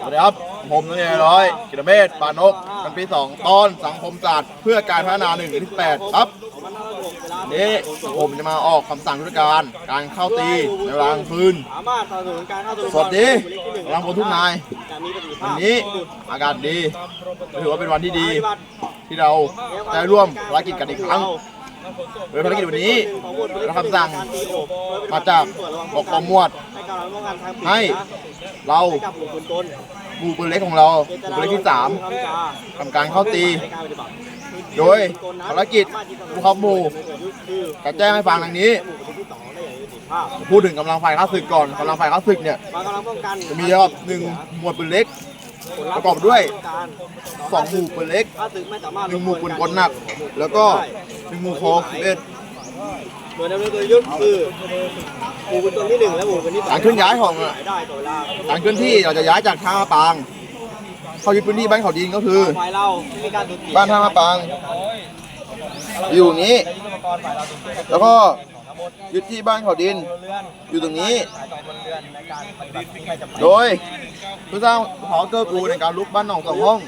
สวัสดีครับ ผมนายร้อย กิรเมธปานกกันปี 2 ตอนสังคมศาสตร์เพื่อการพัฒนา1นึ่งที่8ครับนี้ผมจะมาออกคำสั่งยุทธการการเข้าตีในเวลากลางคืนสามารถสนุนการเข้าสู่สวัสดีกำลังพลทุกนาย วันนี้อากาศดี ถือว่าเป็นวันที่ดี ที่เราได้ร่วมภารกิจกันอีกครั้งโดยภารกิจวันนี้เราคำสั่งมาจากบอกกองมวดให้ เราให้กับหมู่ปืนกลหมู่ปืนเล็กของเราหมู่ปืนเล็กที่สามคำจาทำการเข้าตี โดยภารกิจผู้ขับหมู่จะแจ้งให้ฟังดังนี้ พูดถึงกำลังไฟข้าศึกก่อนกำลังไฟข้าศึกเนี่ยจะมีรอบหนึ่งหมวดปืนเล็กประกอบด้วยสองหมู่ปืนเล็กหนึ่งหมู่ปืนกลหนัก แล้วก็หนึ่งหมู่โคสิบเอ็ด โดยดำเนินโดยยุทธคือหมู่ปืนกลที่หนึ่งและหมู่ปืนที่สองการเคลื่อนย้ายของ ขายได้ต่อเวลาการเคลื่อนที่เราจะย้ายจากท่าปาง เข้ายึดพื้นที่บ้านเขาดินก็คือ ฝ่ายเราไม่มีการสูญเสียบ้านท่าปาง อยู่ตรงนี้ แล้วก็ ยึดที่บ้านเขาดิน อยู่ตรงนี้ โดยเพื่อสร้างหอเกอร์กูในการลุกบ้านหนองสองห้อง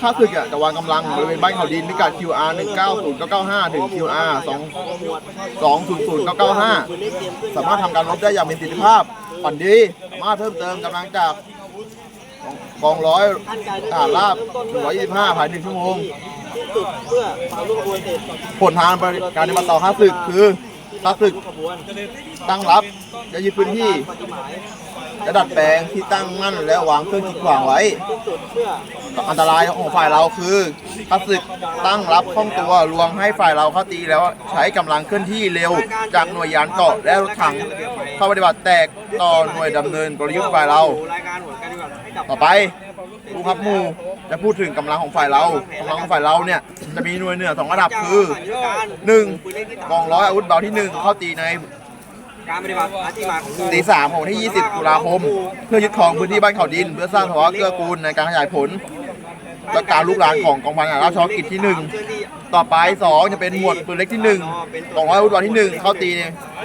ข้าศึกอะจะวางกำลังบริเวณบ้านเขาดินพิกัด QR 190995 ถึง QR 2 200995 สามารถทำการรบได้อย่างมีประสิทธิภาพฝันดี สามารถเพิ่มเติมกำลังจากกองร้อยทหารราบ125ภายในหนึ่งชั่วโมง ที่สุดเพื่อความร่วมมือเสร็จผลทางการปฏิบัติต่อข้าศึกคือข้าศึกขบวนตั้งรับจะยึดพื้นที่ปฏิหมายจะดัดแปลงที่ตั้งมั่นและวางเครื่องกีดขวางไว้ที่สุดเพื่ออันตรายของฝ่ายเราคือข้าศึกตั้งรับข้องตัวลวงให้ฝ่ายเราเข้าตีแล้วใช้กำลังเคลื่อนที่เร็วจากหน่วยยานเกาะและรถถังเข้าปฏิบัติแตกต่อหน่วยดำเนินกลยุทธ์ฝ่ายเรา รายการผลการปฏิบัติให้กับ ต่อไป ผู้ขับหมู่จะพูดถึงกำลังของฝ่ายเรากำลังของฝ่ายเราเนี่ยจะมีหน่วยเหนือสองระดับคือหนึ่งกองร้อยอาวุธเบาที่หนึ่งเข้าตีในการปฏิบัติหน้าที่มาของตีสามของวันที่ 20 ตุลาคม เพื่อยึดครองพื้นที่บ้านเขาดิน เพื่อสร้างภาวะเกื้อกูลในการขยายผลและการลุกลามของกองพันทหารราชกิจที่1ต่อไป2จะเป็นหมวดปืนเล็กที่1กองร้อยอาวุธวันที่1เข้าตี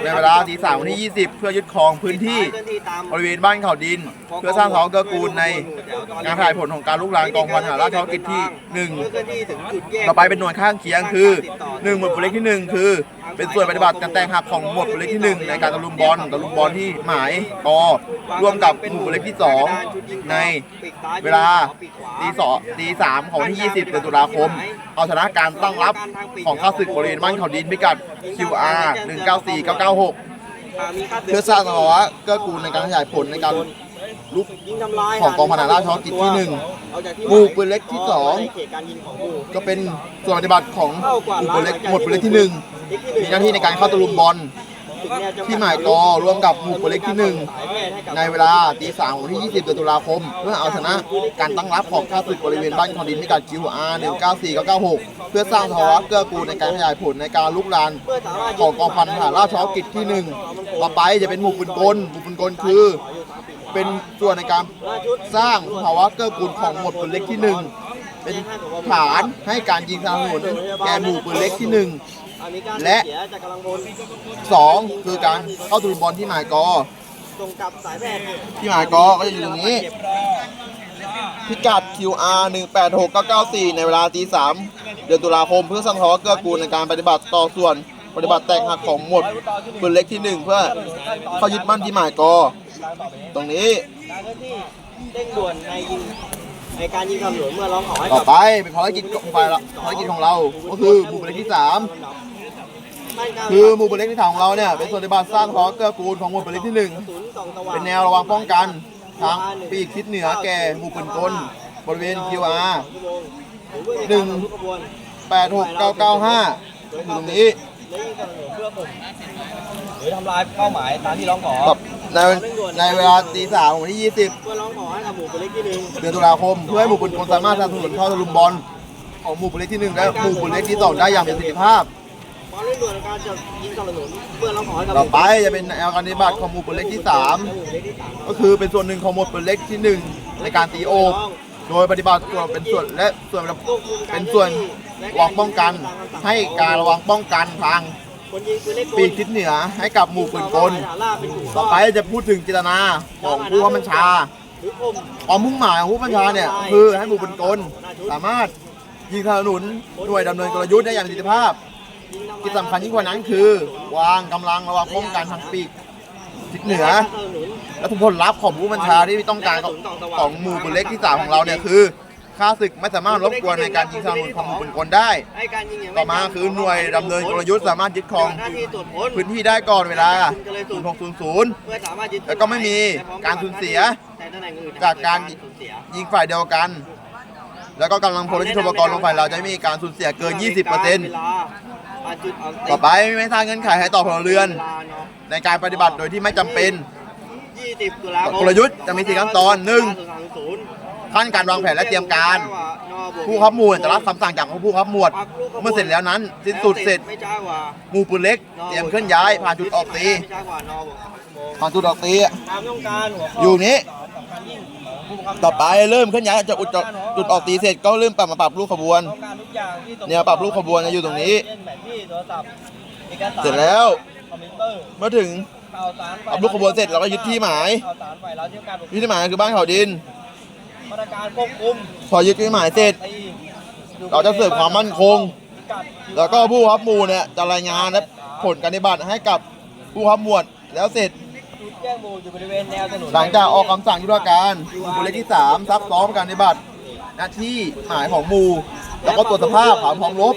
ในเวลาตีสามวันที่20เพื่อยึดครองพื้นที่บริเวณบ้านเขาดิน เพื่อสร้างภาวะเกื้อกูลในการขยายผลของการลุกลามกองพันทหาราชกิจที่เพื่อเคลื่อนที่ถึงจุดแยก1ต่อไปเป็นหน่วยข้างเคียงคือ1หมวดปืนเล็กที่1คือ เป็นส่วนปฏิบัติการแตกหักของหมวดปืนเล็กที่1ในการตะลุมบอลตะลุมบอลที่หมายกอร่วมกับหมวดปืนเล็กที่2ในเวลาตีสองตีสามของวันที่20เดือนตุลาคม เอาชนะการตั้งรับของข้าศึกบริเวณบ้านเขาดินพิกัด QR 194996 เพื่อสร้างภาวะเกื้อกูลในการขยายผลในการลุกยิงทำลายของกองพันทหารราชกิจที่หนึ่งเอาจากที่หมู่ปืนเล็กที่สองในเขตการยิงของหมู่ก็เป็นส่วนปฏิบัติของหมู่ปืนเล็กหมวดปืนเล็กที่หนึ่งมีหน้าที่ในการเข้าตะลุมบอล ที่หมายกอรวมกับหมู่เล็กที่หนึ่งในเวลาตีสามวันที่ 20เดือนตุลาคม เพื่อเอาชนะการตั้งรับของข้าศึกบริเวณบ้านคอนดินพิกัด QR 194996เพื่อสร้างภาวะเกื้อกูลในการขยายผลในการลุกลานของกองพันทหารราชกิจที่หนึ่งต่อไปจะเป็นหมู่ปืนกลหมู่ปืนกลคือ เป็นส่วนในการสร้างภาวะเกื้อกูลของหมวดปืนเล็กที่หนึ่งเป็นฐานให้การยิงสนับสนุนแก่หมู่ปืนเล็กที่หนึ่ง และเสียจากำลังพลสองคือการเข้าตะลุมบอลที่หมายกอส่งกับสายแพทย์ที่หมายกอก็จะอยู่ตรงนี้ พิกัด QR 186994 ในเวลาตีสามเดือนตุลาคมเพื่อสร้างภาวะเกื้อกูลในการปฏิบัติต่อส่วนปฏิบัติแตกหักของหมดปืนเล็กที่หนึ่งเพื่อเข้ายึดมั่นที่หมายกอ ตรงนี้เร่งด่วนในยิงในการยิงสำรวจเมื่อร้องขอให้ต่อไปเป็นภารกิจของฝ่ายเราภารกิจของเรา ก็คือหมู่ปืนเล็กที่สาม คือหมู่ปืนเล็กที่สามของเราเนี่ยเป็นส่วนปฏิบัติสร้างภาวะเกื้อกูลของหมู่ปืนเล็กที่หนึ่งกระสุนส่องสว่างเป็นแนวระวังป้องกันทางปีกทิศเหนือแก่หมู่ปืนกลบริเวณ QR หนึ่ง86995อยู่ตรงนี้เพื่อผมหรือทำลายเป้าหมายตามที่ร้องขอกับในในเวลาตีสามวันที่เพื่อร้องขอให้กับหมู่ปืนเล็กที่หนึ่ง20เดือนตุลาคมเพื่อให้หมู่ปืนกลสามารถสนับสนุนเข้าตะลุมบอลของหมู่ปืนเล็กที่หนึ่งและหมู่ปืนเล็กที่สองได้อย่างมีประสิทธิภาพ ความเร่งด่วนในการจะยิงสนับสนุนเพื่อร้องขอให้กับต่อไปจะเป็นแนวการปฏิบัติของหมู่ปืนเล็กที่สามหมู่เล็กที่สามก็คือเป็นส่วนหนึ่งของหมวดปืนเล็กที่หนึ่งในการตีโอบโดยปฏิบัติตัวเป็นส่วนและส่วนควบคุมการเป็นส่วนระวังป้องกัน ให้การระวังป้องกันทางคนยิงปืนเล็กปีกทิศเหนือให้กับหมู่ปืนกลต่อไปจะพูดถึงเจตนาของผู้ว่าบัญชาหรือคมความมุ่งหมายของผู้บัญชาเนี่ยคือให้หมู่บุญกลสามารถยิงสนับสนุนหน่วยดำเนินกลยุทธ์ได้อย่างมีประสิทธิภาพ ที่สำคัญยิ่งกว่านั้นคือ วางกำลังระวังป้องกันทางปีกทิศเหนือ และทุกผลลัพธ์ของผู้บัญชาที่ต้องการของหมู่บุญเล็กที่สามของเราเนี่ยคือข้าศึกไม่สามารถรบกวนในการยิงสนับสนุนของหมู่บุญกลได้ ต่อมาคือหน่วยดำเนินกลยุทธ์สามารถยึดครองหน้าที่ตรวจค้นพื้นที่ได้ก่อนเวลา 0600เพื่อสามารถยึดแล้วก็ไม่มีการสูญเสียจากการยิงฝ่ายเดียวกัน แล้วก็กำลังพลและยุทโธปกรณ์ของฝ่ายเราจะไม่มีการสูญเสียเกิน 20%เวลาปาจุดออกต่อไปไม่สร้างเงื่อนไขให้ต่อพลเรือน ในการปฏิบัติโดยที่ไม่จำเป็น20ตุลาคมกลยุทธ์จะมีสี่ขั้นตอนหนึ่งขั้นการวางแผนและเตรียมการ ผู้ขับหมู่จะรับคำสั่งจากผู้ขับหมวด เมื่อเสร็จแล้วนั้นสิ้นสุดเสร็จหมู่ปืนเล็ก เตรียมเคลื่อนย้ายผ่านจุดออกตีผ่านจุดออกตีอยู่นี้ ต่อไปเริ่มเคลื่อนย้ายจากจุดจุดออกตีเสร็จก็เริ่มปรับมาปรับลูกขบวน ต้องการทุกอย่างที่เนี่ยปรับรูปขบวนอยู่ตรงนี้ เช่นแผนที่โทรศัพท์เอกสารเสร็จแล้วคอมพิวเตอร์เมื่อถึง ข่าวสารปรับรูปขบวนเสร็จเราก็ยึดที่หมาย ข่าวสารฝ่ายเราที่ต้องการยึดที่หมายคือบ้านเขาดิน มาตรการควบคุมพอยึดที่หมายเสร็จ ตีเราจะเสร์ฟความมั่นคง แล้วก็ผู้ขับหมูเนี่ยจะรายงานและผลการปฏิบัติให้กับผู้ขับหมวดแล้วเสร็จ จ้งหมู่อยู่บริเวณแนวถนนหลังจากออกคำสั่งยุทธการหมู่เลขที่ 3 ซักซ้อมการปฏิบัติ หน้าที่หมายของหมู่ แล้วก็ตรวจสภาพความพร้อมรบ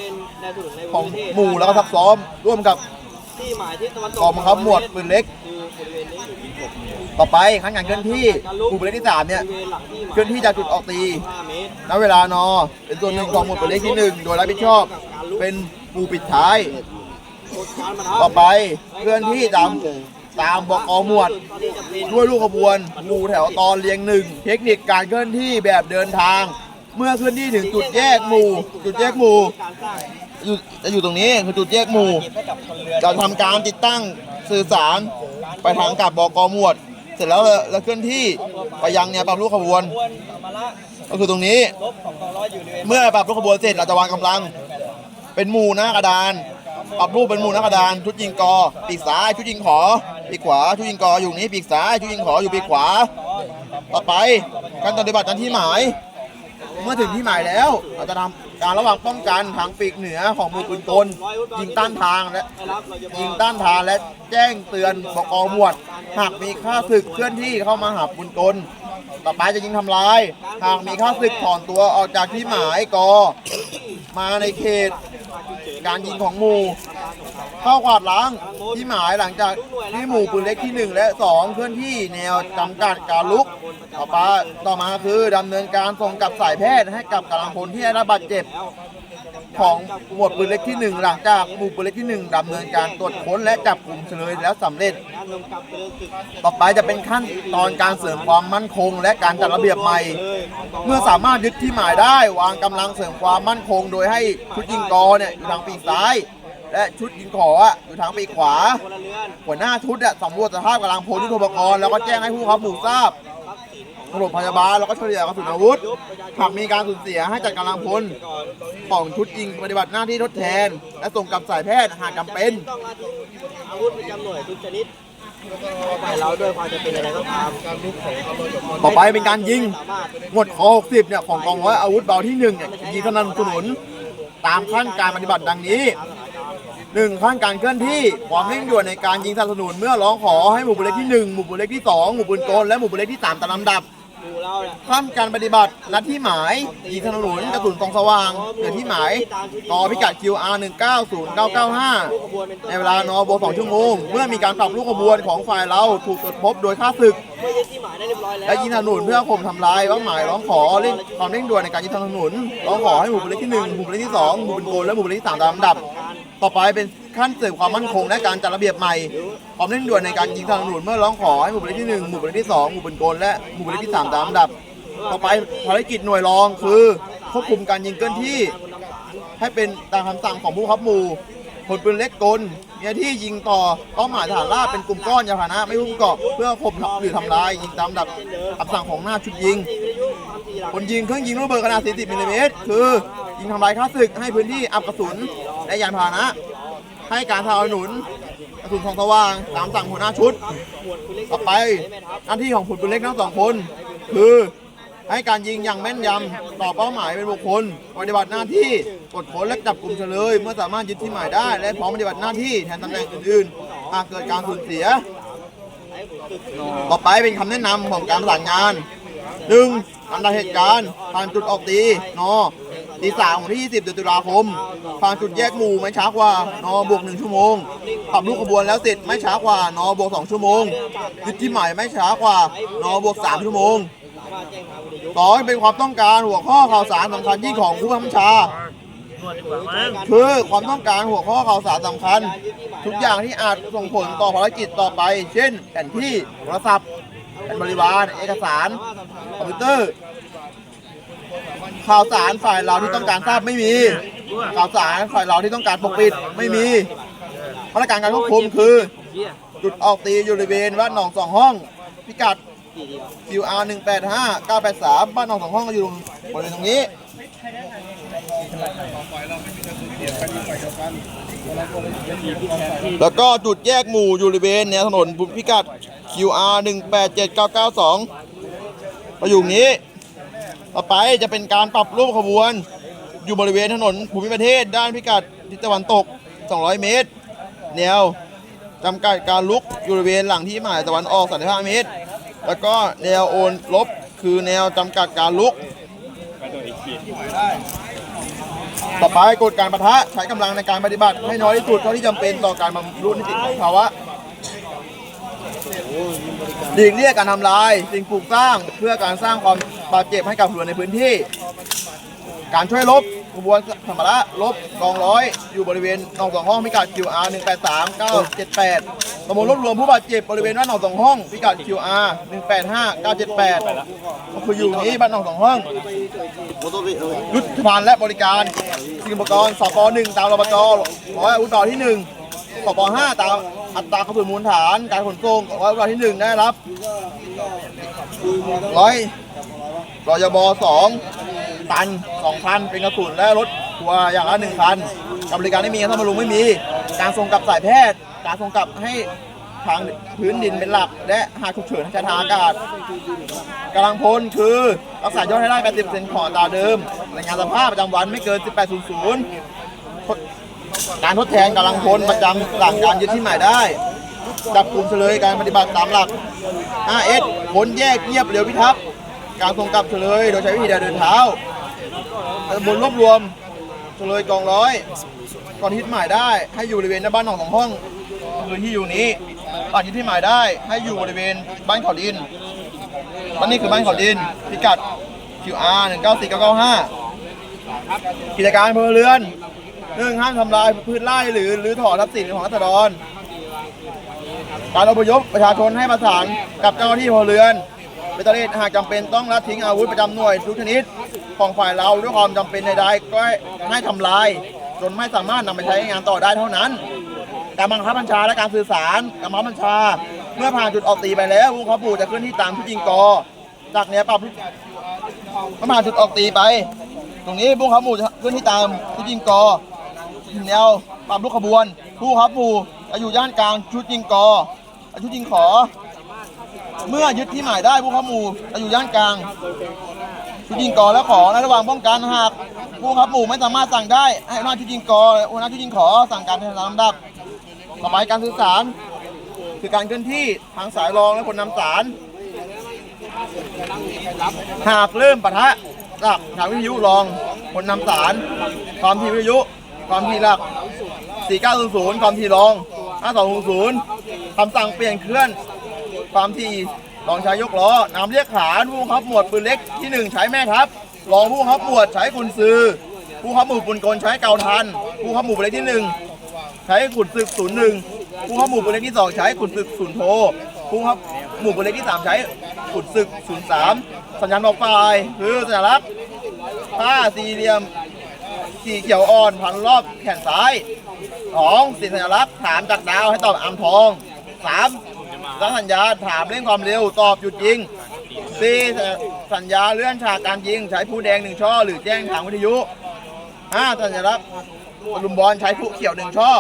ของหมู่แล้วก็ซักซ้อม ร่วมกับที่หมายที่ตะวันตกกองบังคับหมวดปืนเล็ก ต่อไปขั้นการเคลื่อนที่หมู่เลขที่ 3 เนี่ยบริเวณหลังที่หมายเคลื่อนที่จากจุดออกตีณเวลานอ เป็นส่วนหนึ่งของหมวดปืนเล็กที่ 1 โดยรับผิดชอบ เป็นหมู่ปิดท้าย ต่อไปเคลื่อนที่ตาม ตามบอกอหมวด ด้วยลูกขบวนหมู่แถวตอนเรียงหนึ่ง เทคนิคการเคลื่อนที่แบบเดินทาง เมื่อเคลื่อนที่ถึงจุดแยกหมู่ จุดแยกหมู่อยู่จะอยู่ตรงนี้คือจุดแยกหมู่เก็บให้กับคนเรือจะทำการติดตั้งสื่อสารไปทางกับบอกอหมวด เสร็จแล้วเราเคลื่อนที่ไปยังเนี่ยปรับลูกขบวน ก็คือตรงนี้ เมื่อปรับลูกขบวนเสร็จเราจะวางกำลัง เป็นหมู่หน้ากระดาน ปรับรูปเป็นหมู่หน้ากระดาน ชุดยิงกอปีกซ้ายชุดยิงขอ ปีกขวาชุดยิงกออยู่นี้ปีกซ้ายชุดยิงขออยู่ปีกขวา ต่อไปการปฏิบัติตามที่หมาย เมื่อถึงที่หมายแล้วเราจะทำการระหว่างป้องกันทางปีกเหนือของมู่ปืนกลยิงต้านทางและยิงต้านทานและแจ้งเตือนบกหมวด หากมีข้าศึกเคลื่อนที่เข้ามาหาปืนกลต่อไปจะยิงทำลาย หากมีข้าศึกถอนตัวออกจากที่หมายกอมาในเขตการยิงของหมู่ เข้ากวาดล้างที่หมายหลังจากที่หมู่ปืนเล็กที่ 1 และ 2 เคลื่อนที่แนวจำกัดการลุก ต่อไปต่อมาคือดำเนินการส่งกับสายแพทย์ให้กับกำลังพลที่ได้รับบาดเจ็บ ของหมวดปืนเล็กที่ 1 หลังจากหมู่ปืนเล็กที่ 1ดำเนินการตรวจค้นและจับกลุ่มเฉลยแล้วสำเร็จ ต่อไปจะเป็นขั้นตอนการเสริมความมั่นคง และการจัดระเบียบใหม่ เมื่อสามารถยึดที่หมายได้ วางกำลังเสริมความมั่นคง โดยให้ชุดยิงกอเนี่ยอยู่ทางปีกซ้าย และชุดยิงขออะอยู่ทางปีกขวาพลเรือนหัวหน้าชุดอะสำรวจสภาพกำลังพลยุทโธปกรณ์แล้วก็แจ้งให้ผู้ขับหมู่ทราบทรัพย์สินของสรุปพยาบาลแล้วก็เฉลี่ยกระสุนอาวุธหากมีการสูญเสียให้จัดกำลังพลก่อนของชุดยิงปฏิบัติหน้าที่ทดแทน และส่งกับสายแพทย์หากจำเป็นต้องมาที่อาวุธประจำหน่วยทุกชนิดฝ่ายเราด้วยความจะเป็นอะไรก็ตามการลุกของกำลังต่อไปเป็นการยิงสามารถหมวดคอ60เนี่ยของกองร้อยอาวุธเบาที่1เนี่ยยิงสนับสนุน ตามขั้นการปฏิบัติดังนี้ หนึ่งขั้นการเคลื่อนที่ความเร่งด่วนในการยิงสนับสนุนเมื่อร้องขอให้หมู่บุเล็กที่หนึ่งหมู่บุเล็กที่สองหมู่บุญโกนและหมู่บุเล็กที่สามตามลำดับขั้นการปฏิบัตินัดที่หมายยิงสนับสนุนกระสุนกองสว่างเหนือที่หมายกอพิกัด QR 1 9 0 9 9ลูก5ขบวนเป็นต้นในเวลานอบ2ชั่วโมง เมื่อมีการปรับลูกขบวนของฝ่ายเราถูกตรวจพบโดยค่าศึกและยิงสนับสนุนเพื่อข่มทำลายว่าหมายร้องขอเร่งความเร่งด่วนในการยิงสนับสนุนร้องขอให้หมู่บุเล็กที่หนึ่งหมู่บุเล็กที่สองหมู่บุญโกนและหมู่บุเล็กที่สามตามลำดับ ต่อไปเป็นขั้นเสริมความมั่นคงและการจัดระเบียบใหม่ความเร่งด่วนในการยิงสนับสนุนเมื่อร้องขอให้หมู่บุญเล็กที่หนึ่งหมู่บุญเล็กที่สองหมู่บุญโกนและหมู่บุญเล็กที่สามตามลำดับ ต่อไปภารกิจหน่วยรองคือควบคุมการยิงเคลื่อนที่ ให้เป็นตามคำสั่งของผู้ขับหมู่ผลปืนเล็กกลมีหน้าที่ยิงต่อเป้าหมายฐานราบเป็นกลุ่มก้อนยานพาหนะไม่หุ้มเกาะเพื่อข่มหรือทำลายยิงตามลำดับคำสั่งของหน้าชุดยิงคนยิงเครื่องยิงลูกระเบิดขนาด 40มิลลิเมตรคือ ยิงทำลายค่าศึกให้พื้นที่อับกระสุนและยานพาหนะ ให้การสนับสนุนกระสุนทองสว่างตามสั่งหัวหน้าชุด ต่อไปหน้าที่ของผลปืนเล็กทั้งสองคน คือให้การยิงอย่างแม่นยำต่อเป้าหมายเป็นบุคคลปฏิบัติหน้าที่ตรวจค้นและจับกลุ่มเฉลย เมื่อสามารถยึดที่หมายได้ และพร้อมปฏิบัติหน้าที่แทนตำแหน่งอื่นๆหากเกิดการสูญเสีย ต่อไปเป็นคำแนะนำของการประสานงานหนึ่งลำดับเหตุการณ์ผ่านจุดออกตีนอ ตีสามของที่ 20เดือนตุลาคมผ่านจุดแยกหมู่ไม่ช้ากว่านอบวก 1 ชั่วโมงปรับลูกขบวนแล้วเสร็จไม่ช้ากว่านอบวก 2 ชั่วโมงยึดที่หมายไม่ช้ากว่านอบวก 3 ชั่วโมงต่อให้เป็นความต้องการหัวข้อข่าวสารสำคัญยิ่งของผู้บังคับบัญชาคือความต้องการหัวข้อข่าวสารสำคัญ ทุกอย่างที่อาจส่งผลต่อภารกิจต่อไป เช่นแผนที่โทรศัพท์แผนบริวาร เอกสาร คอมพิวเตอร์ ข่าวสารฝ่ายเราที่ต้องการทราบไม่มี ข่าวสารฝ่ายเราที่ต้องการปกปิดไม่มี มาตรการการควบคุมคือจุดออกตีอยู่บริเวณบ้านหนองสองห้อง พิกัด QR 185 983 บ้านหนองสองห้องก็อยู่บริเวณตรงนี้แล้วก็จุดแยกหมู่อยู่บริเวณแนวถนนพิกัด QR 187992ประอยู่นี้ ต่อไปจะเป็นการปรับรูปขบวน อยู่บริเวณถนนภูมิประเทศ ด้านพิกัดทิศตะวันตก 200 เมตร แนวจำกัดการลุกอยู่บริเวณหลังที่หมายตะวันออก 35 เมตร แล้วก็แนวโอนลบคือแนวจำกัดการลุก ต่อไปกฎการประทะใช้กำลังในการปฏิบัติ ให้น้อยที่สุดเท่าที่จำเป็นต่อการบำรุงนิติภาวะหลีกเลี่ยงการทำลาย สิ่งปลูกสร้างเพื่อการสร้างความ บาดเจ็บให้กับผู้ในพื้นที่ การช่วยลบขบวนธรรมระลบกองร้อย อยู่บริเวณหนองสองห้องพิกัด QR 183 978ตำบลรวบรวมผู้บาดเจ็บบริเวณบ้านหนองสองห้องพิกัด QR 185 978ก็คืออยู่นี้บ้านหนองสองห้องยุทธภัณฑ์และบริการสิ่งอุปกรณ์สปหนึ่งตามรบจร้อยอาวุธต่อที่หนึ่งสปห้าตามอัตรากระสุนมูลฐาน การขนส่งร้อยอาวุธต่อที่หนึ่งได้รับร้อย รอยบสองตันสองพันเป็นกระสุนและรถทัวร์อย่างละหนึ่งคันกับบริการไม่มีการทำบำรุงไม่มี การส่งกลับสายแพทย์ การส่งกลับให้ทางพื้นดินเป็นหลัก และหากฉุกเฉินให้ใช้ทางอากาศกำลังพลคือรักษายอดให้ได้ 80%ของอัตาเดิมรายงานสภาพประจำวันไม่เกิน 1800 การทดแทนกำลังพลประจำหลังการยึดที่หมายได้ จับกลุ่มเฉลยการปฏิบัติตามหลัก 5S ขนแยกเงียบเร็วพิทักษ์ การส่งกลับเฉลย โดยใช้วิธีเดินเท้าบลรวบรวมเฉลยกองร้อยก่อนยึดหมายได้ให้อยู่บริเวณหน้าบ้านหนองสองห้องคือที่อยู่นี้ก่อนยึดที่หมายได้ให้อยู่บริเวณบ้านเขาดินบ้านนี้คือบ้านเขาดินพิกัด QR 194995กิจการพลเรือนหนึ่งห้ามทำลายพืชไร่หรือหรือถอนทรัพย์สินของรัษฎรการอพยพประชาชนให้ประสานกับเจ้าหน้าที่พลเรือน เบตเตอร์หากจำเป็นต้องละทิ้งอาวุธประจำหน่วยทุกชนิดของฝ่ายเราด้วยความจำเป็นใดๆก็ให้ทำลาย จนไม่สามารถนำไปใช้งานต่อได้เท่านั้น การบังคับบัญชาและการสื่อสารการบังคับบัญชา เมื่อผ่านจุดออกตีไปแล้วผู้ขับปู่จะเคลื่อนที่ตามที่ยิงกอ จากเนี้ยปรับเมื่อผ่านจุดออกตีไป ตรงนี้ผู้ขับปู่จะเคลื่อนที่ตามที่ยิงกอแนวปรับลูกขบวนผู้ขับปู่จะอยู่ย่านกลางชุดยิงกอชุดยิงขอ เมื่อยึดที่หมายได้ผู้ขับหมู่จะอยู่ย่านกลางชุดยิงกอและขอในระหว่างป้องกันหากผู้ขับหมู่ไม่สามารถสั่งได้ให้หัวหน้าชุดยิงกอและหัวหน้าชุดยิงขอสั่งการในลำดับต่อไปการสื่อสาร คือการเคลื่อนที่ทางสายรองและคนนำสาร หากเริ่มปะทะจากทางวิทยุรองคนนำสารความถี่วิทยุความถี่หลัก 4900ความถี่รอง5200คำสั่งเปลี่ยนเคลื่อน ความถี่รองใช้ยกล้อนำเรียกขาผู้บับหมวดปืนเล็กที่1ใช้แม่ทัพรองผู้บับหมวดใช้กุนซือ ผู้บับหมู่ปืนกลใช้เกาทัน ผู้บับหมู่ปืนเล็กที่1ใช้ขุนศึก01ผู้บังคับหมู่ปืนเล็กที่2ใช้ขุนศึกศูนย์โทผู้บับหมู่ปืนเล็กที่3ใช้ขุนศึก03สัญญาณบอกฝ่ายคือสัญลักษณ์ผ้าสี่เหลี่ยมสีเขียวอ่อนพันรอบแขนซ้ายสองสิ่งสัญลักษณ์ถามจากดาวให้ตอบอามทองสาม สัญสัญญาถามเร่งความเร็วตอบหยุดยิงสี่สัญญาเลื่อนฉากการยิง ใช้ผู้แดงหนึ่งช่อ หรือแจ้งทางวิทยุห้าสัญลักษณ์ลุมบอลใช้ผู้เขียวหนึ่งช่อ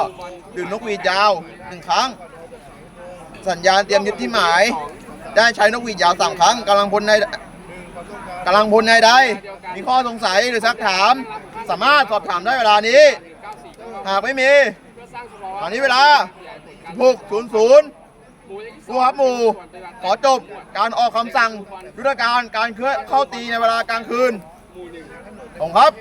หรือนกหวีดยาวหนึ่งครั้ง สัญญาณเตรียมยึดที่หมาย ได้ใช้นกหวีดยาวสามครั้งกำลังพลในกำลังพลใดมีข้อสงสัยหรือซักถาม สามารถสอบถามได้เวลานี้ หากไม่มีตอนนี้เวลา16.00 ผู้ครับหมู่ ขอจบการออกคำสั่งยุทธการการเคลื่อนเข้าตีในเวลากลางคืนของครับ